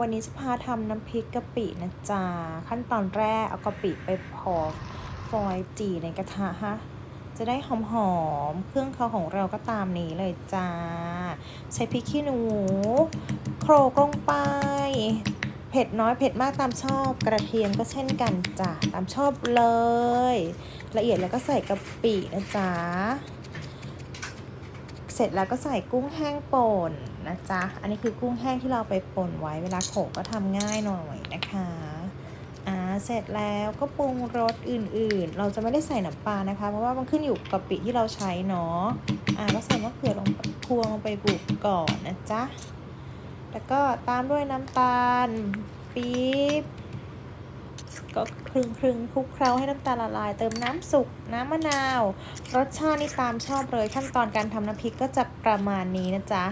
วันนี้จะพาทำน้ำพริกกะปินะจ๊ะขั้นตอนแรกเอากะปิไปพอกฟอยจีในกระทะฮะจะได้หอมๆเครื่องเขาของเราก็ตามนี้เลยจ้า ใช้พริกขี้หนูโขลกลงไป เผ็ดน้อยเผ็ดมากตามชอบกระเทียมก็เช่นกันจ้ะตามชอบเลย ละเอียดแล้วก็ใส่กะปินะจ๊ะ ร็จแล้วก็ใส่กุ้งแห้งป่นนะจ๊ะ อันนี้คือกุ้งแห้งที่เราไปป่นไว้เวลาโขกก็ทำง่ายหน่อยนะคะอ่าเสร็จแล้วก็ปรุงรสอื่นๆ เราจะไม่ได้ใส่น้ำปลานะคะ เพราะว่ามันขึ้นอยู่กับปิที่เราใช้เนาะอ่าก็ใส่มะเขือลงพวงลงไปบุกก่อนนะจ๊ะ แล้วก็ตามด้วยน้ำตาลปี๊บ ก็คลึงคลึงคลุกเคล้าให้น้ำตาลละลาย เติมน้ำสุก น้ำมะนาว รสชาตินี่ตามชอบเลย ขั้นตอนการทำน้ำพริกก็จะประมาณนี้นะจ๊ะ